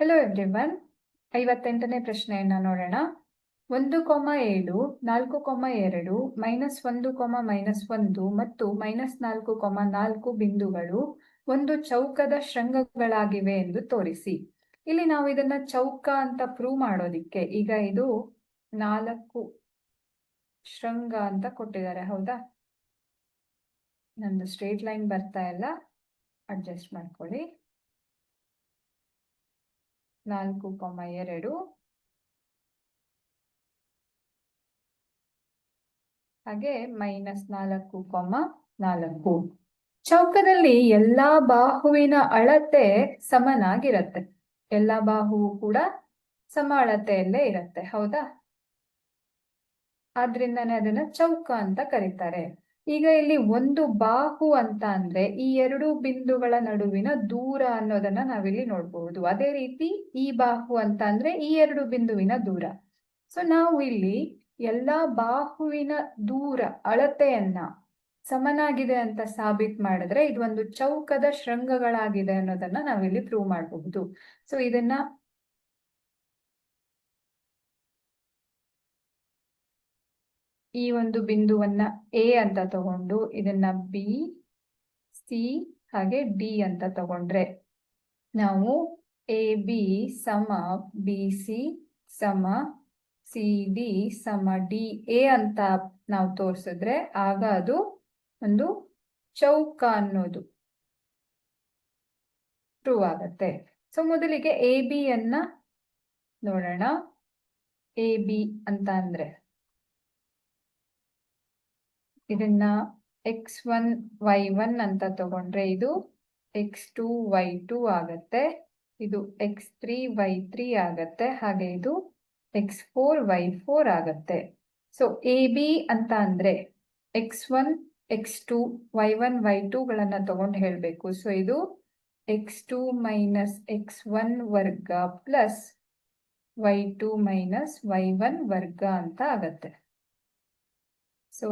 Hello everyone ಐವತ್ತೆಂಟನೇ ಪ್ರಶ್ನೆಯನ್ನ ನೋಡೋಣ. ಒಂದು ಕೊಮ ಏಳು, ನಾಲ್ಕು ಕೊಮ ಎರಡು, ಮೈನಸ್ ಒಂದು ಕೊಮ ಮೈನಸ್ ಒಂದು ಮತ್ತು ಮೈನಸ್ ನಾಲ್ಕು ಕೊಮ ನಾಲ್ಕು ಬಿಂದುಗಳು ಒಂದು ಚೌಕದ ಶೃಂಗಗಳಾಗಿವೆ ಎಂದು ತೋರಿಸಿ. ಇಲ್ಲಿ ನಾವು ಇದನ್ನ ಚೌಕ ಅಂತ ಪ್ರೂವ್ ಮಾಡೋದಿಕ್ಕೆ ಈಗ ಇದು ನಾಲ್ಕು ಶೃಂಗ ಅಂತ ಕೊಟ್ಟಿದ್ದಾರೆ, ಹೌದಾ? ನಂದು ಸ್ಟ್ರೇಟ್ ಲೈನ್ ಬರ್ತಾ ಇಲ್ಲ. ಅಡ್ಜಸ್ಟ್ ಮಾಡ್ಕೊಳ್ಳಿ. ನಾಲ್ಕು ಕೊಮ್ಮ ಎರಡು. ಹಾಗೆ ಮೈನಸ್ ನಾಲ್ಕು ಕೊಮ್ಮ ನಾಲ್ಕು. ಚೌಕದಲ್ಲಿ ಎಲ್ಲಾ ಬಾಹುವಿನ ಅಳತೆ ಸಮನಾಗಿರತ್ತೆ. ಎಲ್ಲಾ ಬಾಹುವು ಕೂಡ ಸಮ ಅಳತೆಯಲ್ಲೇ ಇರತ್ತೆ, ಹೌದಾ? ಆದ್ರಿಂದಾನೇ ಅದನ್ನ ಚೌಕ ಅಂತ ಕರೀತಾರೆ. ಈಗ ಇಲ್ಲಿ ಒಂದು ಬಾಹು ಅಂತ ಅಂದ್ರೆ ಈ ಎರಡು ಬಿಂದುಗಳ ನಡುವಿನ ದೂರ ಅನ್ನೋದನ್ನ ನಾವಿಲ್ಲಿ ನೋಡಬಹುದು ಅದೇ ರೀತಿ ಈ ಬಾಹು ಅಂತ ಅಂದ್ರೆ ಈ ಎರಡು ಬಿಂದುವಿನ ದೂರ. ಸೊ ನಾವು ಇಲ್ಲಿ ಎಲ್ಲಾ ಬಾಹುವಿನ ದೂರ ಅಳತೆಯನ್ನ ಸಮನಾಗಿದೆ ಅಂತ ಸಾಬೀತ್ ಮಾಡಿದ್ರೆ ಇದು ಒಂದು ಚೌಕದ ಶೃಂಗಗಳಾಗಿದೆ ಅನ್ನೋದನ್ನ ನಾವಿಲ್ಲಿ ಪ್ರೂವ್ ಮಾಡಬಹುದು. ಸೊ ಇದನ್ನ ಈ ಒಂದು ಬಿಂದುವನ್ನ ಎ ಅಂತ ತಗೊಂಡು ಇದನ್ನ ಬಿ ಸಿ ಹಾಗೆ ಡಿ ಅಂತ ತಗೊಂಡ್ರೆ ನಾವು ಎ ಬಿ ಸಮ ಬಿ ಸಿ ಸಮ ಸಿ ಡಿ ಸಮ ಡಿ ಎ ಅಂತ ನಾವು ತೋರಿಸಿದ್ರೆ ಆಗ ಅದು ಒಂದು ಚೌಕ ಅನ್ನೋದು ಟ್ರೂ ಆಗತ್ತೆ. ಸೊ ಮೊದಲಿಗೆ ಎ ಬಿ ಅನ್ನ ನೋಡೋಣ. ಎ ಬಿ ಅಂತ ಅಂದ್ರೆ? ಇದನ್ನ ಎಕ್ಸ್ ಒನ್ ವೈ ಒನ್ ಅಂತ ತಗೊಂಡ್ರೆ ಇದು ಎಕ್ಸ್ ಟೂ ವೈ ಟೂ ಆಗತ್ತೆ. ಇದು ಎಕ್ಸ್ ತ್ರೀ ವೈ ತ್ರೀ ಆಗತ್ತೆ. ಹಾಗೆ ಇದು ಎಕ್ಸ್ ಫೋರ್ ವೈ ಫೋರ್ ಆಗತ್ತೆ. ಸೊ ಎ ಬಿ ಅಂತ ಅಂದ್ರೆ x one x two y one y two ಗಳನ್ನ ತಗೊಂಡು ಹೇಳಬೇಕು. ಸೊ ಇದು x two minus x one ವರ್ಗ plus y two minus y one ವರ್ಗ ಅಂತ ಆಗತ್ತೆ. ಸೊ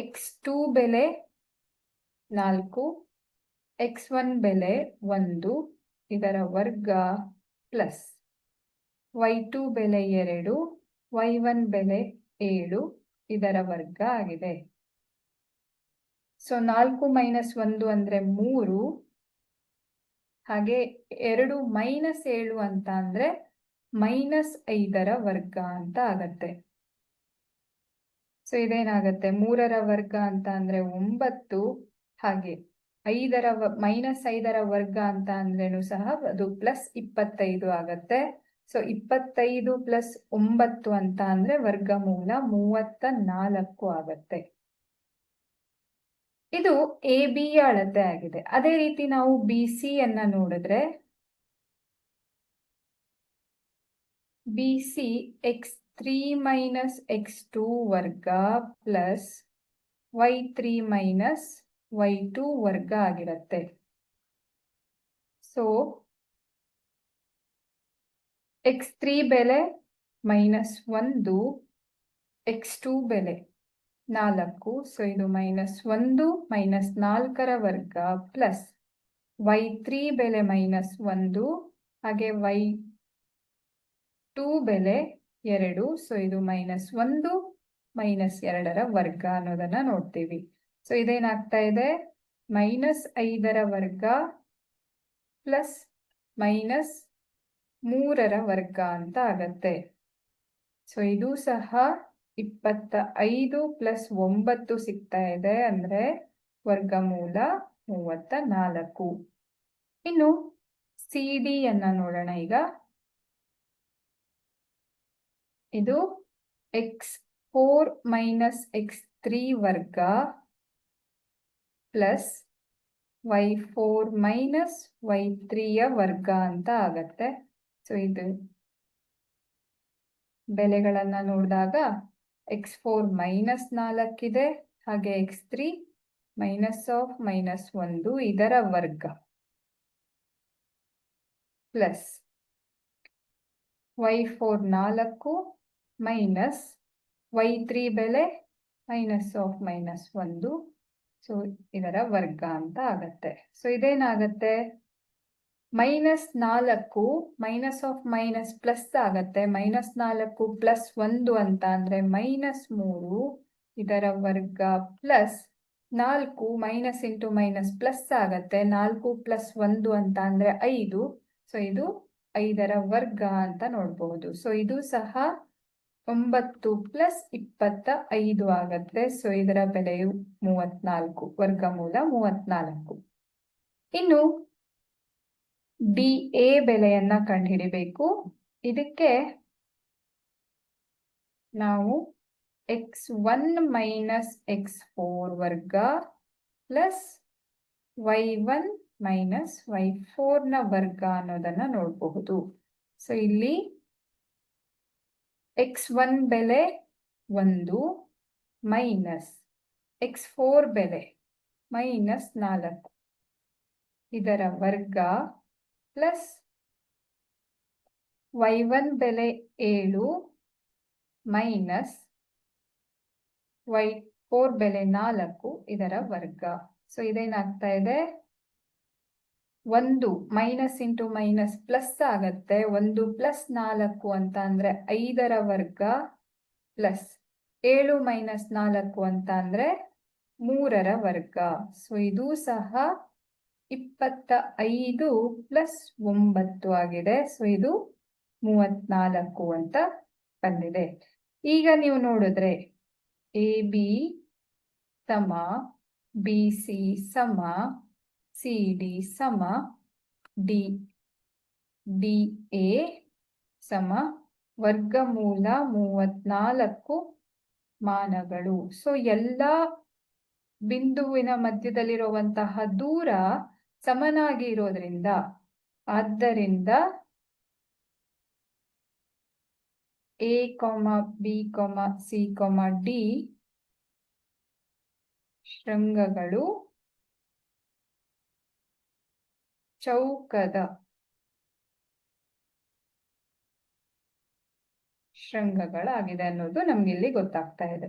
ಎಕ್ಸ್ ಟೂ ಬೆಲೆ ನಾಲ್ಕು, ಎಕ್ಸ್ ಒನ್ ಬೆಲೆ ಒಂದು, ಇದರ ವರ್ಗ ಪ್ಲಸ್. ವೈ ಟೂ ಬೆಲೆ ಎರಡು, ವೈ ಒನ್ ಬೆಲೆ ಏಳು, ಇದರ ವರ್ಗ ಆಗಿದೆ. ಸೊ ನಾಲ್ಕು ಮೈನಸ್ ಒಂದು ಅಂದರೆ ಮೂರು. ಹಾಗೆ ಎರಡು ಮೈನಸ್ ಏಳು ಅಂತ ಅಂದರೆ ಮೈನಸ್ ಐದರ ವರ್ಗ ಅಂತ ಆಗತ್ತೆ. ಸೊ ಇದೇನಾಗತ್ತೆ? ಮೂರರ ವರ್ಗ ಅಂತ ಅಂದ್ರೆ ಒಂಬತ್ತು, ಹಾಗೆ ಐದರ ಮೈನಸ್ ಐದರ ವರ್ಗ ಅಂತ ಅಂದ್ರೇನು ಸಹ ಅದು ಪ್ಲಸ್ ಇಪ್ಪತ್ತೈದು ಆಗತ್ತೆ. ಸೊ ಇಪ್ಪತ್ತೈದು ಪ್ಲಸ್ ಒಂಬತ್ತು ಅಂತ ಅಂದ್ರೆ ವರ್ಗಮೂಲ ಮೂವತ್ತ ನಾಲ್ಕು ಆಗತ್ತೆ. ಇದು ಎ ಬಿ ಅಳತೆ ಆಗಿದೆ. ಅದೇ ರೀತಿ ನಾವು ಬಿ ಸಿ ಅನ್ನ ನೋಡಿದ್ರೆ B C x three minus x two ವರ್ಗ plus y three minus y two ವರ್ಗ ಆಗಿರುತ್ತೆ. ಸೊ ಎಕ್ಸ್ ತ್ರೀ ಬೆಲೆ ಮೈನಸ್ ಒಂದು, ಎಕ್ಸ್ ಟೂ ಬೆಲೆ ನಾಲ್ಕು. ಸೊ ಇದು ಮೈನಸ್ ಒಂದು ಮೈನಸ್ ನಾಲ್ಕರ ವರ್ಗ ಪ್ಲಸ್ ವೈ ತ್ರೀ ಬೆಲೆ ಮೈನಸ್ ಒಂದು, ಹಾಗೆ ವೈ ಟೂ ಬೆಲೆ ಎರಡು. ಸೊ ಇದು ಮೈನಸ್ ಒಂದು ಮೈನಸ್ ಎರಡರ ವರ್ಗ ಅನ್ನೋದನ್ನ ನೋಡ್ತೀವಿ. ಸೊ ಇದೇನಾಗ್ತಾ ಇದೆ? ಮೈನಸ್ ಐದರ ವರ್ಗ ಪ್ಲಸ್ ಮೈನಸ್ ಮೂರರ ವರ್ಗ ಅಂತ ಆಗತ್ತೆ. ಸೊ ಇದು ಸಹ ಇಪ್ಪತ್ತ ಐದು ಪ್ಲಸ್ ಒಂಬತ್ತು ಸಿಗ್ತಾ ಇದೆ ಅಂದ್ರೆ ವರ್ಗಮೂಲ ಮೂವತ್ತ ನಾಲ್ಕು ಇನ್ನು ಸಿ ಡಿ ಅನ್ನ ನೋಡೋಣ ಈಗ. ಇದು x four minus x three ವರ್ಗ plus y four minus y ತ್ರೀಯ ವರ್ಗ ಅಂತ ಆಗತ್ತೆ. ಸೊ ಇದು ಬೆಲೆಗಳನ್ನು ನೋಡಿದಾಗ ಎಕ್ಸ್ ಫೋರ್ ಮೈನಸ್ ನಾಲ್ಕಿದೆ, ಹಾಗೆ x three minus of minus ಒಂದು ಇದರ ವರ್ಗ ಪ್ಲಸ್ ವೈ ಫೋರ್ ನಾಲ್ಕು ಮೈನಸ್ ವೈ ತ್ರೀ ಬೆಲೆ ಮೈನಸ್ ಆಫ್ ಮೈನಸ್ ಒಂದು. ಸೊ ಇದರ ವರ್ಗ ಅಂತ ಆಗತ್ತೆ. ಸೊ ಇದೇನಾಗತ್ತೆ? ಮೈನಸ್ ನಾಲ್ಕು, ಮೈನಸ್ ಆಫ್ ಮೈನಸ್ ಪ್ಲಸ್ ಆಗತ್ತೆ. ಮೈನಸ್ ನಾಲ್ಕು ಪ್ಲಸ್ ಒಂದು ಅಂತ ಅಂದ್ರೆ ಮೈನಸ್ ಮೂರು, ಇದರ ವರ್ಗ ಪ್ಲಸ್ ನಾಲ್ಕು, ಮೈನಸ್ ಇಂಟು ಮೈನಸ್ ಪ್ಲಸ್ ಆಗತ್ತೆ. ನಾಲ್ಕು ಪ್ಲಸ್ ಒಂದು ಅಂತ ಅಂದ್ರೆ ಐದು. ಸೊ ಇದು ಐದರ ವರ್ಗ ಅಂತ ನೋಡಬಹುದು ಸೊ ಇದು ಸಹ ಒಂಬತ್ತು ಪ್ಲಸ್ ಇಪ್ಪತ್ತ ಐದು ಆಗತ್ತೆ ಸೊ ಇದರ ಬೆಲೆಯು ಮೂವತ್ನಾಲ್ಕು, ವರ್ಗಮೂಲ ಮೂವತ್ನಾಲ್ಕು. ಇನ್ನು ಡಿ ಎ ಬೆಲೆಯನ್ನ ಕಂಡುಹಿಡಿಬೇಕು. ಇದಕ್ಕೆ ನಾವು X one minus X four ವರ್ಗ plus Y one minus Y ಫೋರ್ನ ವರ್ಗ ಅನ್ನೋದನ್ನ ನೋಡಬಹುದು. ಸೊ ಇಲ್ಲಿ ಎಕ್ಸ್ ಒನ್ ಬೆಲೆ ಒಂದು ಮೈನಸ್ ಎಕ್ಸ್ ಫೋರ್ ಬೆಲೆ ಮೈನಸ್ ನಾಲ್ಕು. ಇದರ ವರ್ಗ ಪ್ಲಸ್ ವೈ ಒನ್ ಬೆಲೆ ಏಳು ಮೈನಸ್ ವೈ ಫೋರ್ ಬೆಲೆ ನಾಲ್ಕು ಇದರ ವರ್ಗ. ಸೊ ಇದೇನಾಗ್ತಾ ಇದೆ? ಒಂದು ಮೈನಸ್ ಇಂಟು ಮೈನಸ್ ಪ್ಲಸ್ ಆಗತ್ತೆ. ಒಂದು ಪ್ಲಸ್ ನಾಲ್ಕು ಅಂತ ಅಂದ್ರೆ ಐದರ ವರ್ಗ ಪ್ಲಸ್ ಏಳು ಮೈನಸ್ ನಾಲ್ಕು ಅಂತ ಅಂದ್ರೆ ಮೂರರ ವರ್ಗ. ಸೊ ಇದು ಸಹ ಇಪ್ಪತ್ತ ಐದು ಪ್ಲಸ್ ಒಂಬತ್ತು ಆಗಿದೆ. ಸೊ ಇದು ಮೂವತ್ನಾಲ್ಕು ಅಂತ ಬಂದಿದೆ. ಈಗ ನೀವು ನೋಡಿದ್ರೆ ಎ ಬಿ ಸಮ ಬಿ ಸಿ ಸಮ ಸಿ ಡಿ ಸಮ ಡಿ ಡಿ ಎ ಸಮ, ವರ್ಗಮೂಲ ಮೂವತ್ನಾಲ್ಕು ಮಾನಗಳು. ಸೊ ಎಲ್ಲ ಬಿಂದುವಿನ ಮಧ್ಯದಲ್ಲಿರುವಂತಹ ದೂರ ಸಮನಾಗಿ ಇರೋದ್ರಿಂದ, ಆದ್ದರಿಂದ A comma B comma C comma D ಶೃಂಗಗಳು ಚೌಕದ ಶೃಂಗಗಳಾಗಿದೆ ಅನ್ನೋದು ನಮ್ಗೆ ಇಲ್ಲಿ ಗೊತ್ತಾಗ್ತಾ ಇದೆ.